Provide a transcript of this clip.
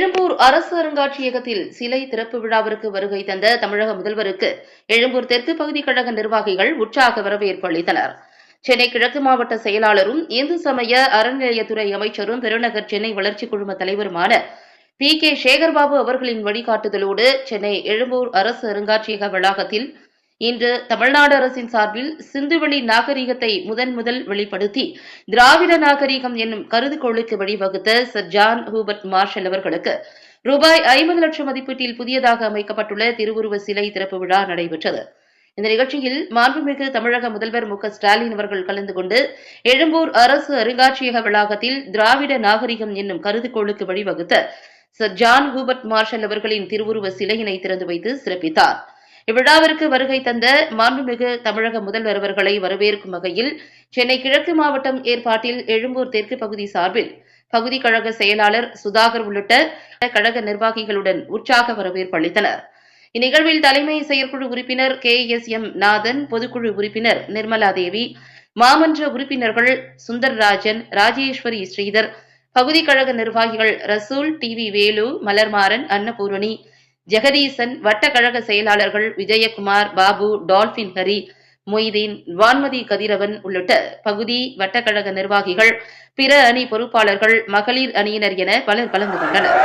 எழும்பூர் அரசு அருங்காட்சியகத்தில் சிலை திறப்பு விழாவிற்கு வருகை தந்த தமிழக முதல்வருக்கு எழும்பூர் தெற்கு பகுதி கழக நிர்வாகிகள் உற்சாக வரவேற்பு அளித்தனர். சென்னை கிழக்கு மாவட்ட செயலாளரும் இந்து சமய அறநிலையத்துறை அமைச்சரும் பெருநகர் சென்னை வளர்ச்சிக் குழும தலைவருமான பி கே சேகர்பாபு அவர்களின் வழிகாட்டுதலோடு சென்னை எழும்பூர் அரசு அருங்காட்சியக வளாகத்தில் இன்று தமிழ்நாடு அரசின் சார்பில் சிந்துவெளி நாகரிகத்தை முதன் முதல் வெளிப்படுத்தி திராவிட நாகரிகம் என்னும் கருதுகோளுக்கு வழிவகுத்த சர் ஜான் ஹூபர்ட் மார்ஷல் அவர்களுக்கு ரூபாய் ஐம்பது லட்சம் மதிப்பீட்டில் புதியதாக அமைக்கப்பட்டுள்ள திருவுருவ சிலை திறப்பு விழா நடைபெற்றது. இந்த நிகழ்ச்சியில் மாண்புமிகு தமிழக முதல்வர் மு ஸ்டாலின் அவர்கள் கலந்து கொண்டு எழும்பூர் அரசு அருங்காட்சியக வளாகத்தில் திராவிட நாகரிகம் என்னும் கருதுகோளுக்கு வழிவகுத்த சர் ஜான் ஹூபர்ட் மார்ஷல் அவர்களின் திருவுருவ சிலையினை திறந்து வைத்து சிறப்பித்தார். இவ்விழாவிற்கு வருகை தந்த மாண்புமிகு தமிழக முதல்வர் அவர்களை வரவேற்கும் வகையில் சென்னை கிழக்கு மாவட்டம் ஏற்பாட்டில் எழும்பூர் தெற்கு பகுதி சார்பில் பகுதி கழக செயலாளர் சுதாகர் உள்ளிட்ட கழக நிர்வாகிகளுடன் உற்சாக வரவேற்பு அளித்தனர். இந்நிகழ்வில் தலைமை செயற்குழு உறுப்பினர் கே எஸ் எம் நாதன் பொதுக்குழு உறுப்பினர் நிர்மலா தேவி மாமன்ற உறுப்பினர்கள் சுந்தர்ராஜன் ராஜேஸ்வரி ஸ்ரீதர் பகுதி கழக நிர்வாகிகள் ரசூல் டி வி வேலு மலர்மாறன் அன்னபூரணி ஜெகதீசன் வட்ட கழக செயலாளர்கள் விஜயகுமார் பாபு டால்பின் ஹரி மொய்தீன் வான்மதி கதிரவன் உள்ளிட்ட பகுதி வட்டக்கழக நிர்வாகிகள் பிற அணி பொறுப்பாளர்கள் மகளிர் அணியினர் என பலர் கலந்து கொண்டனர்.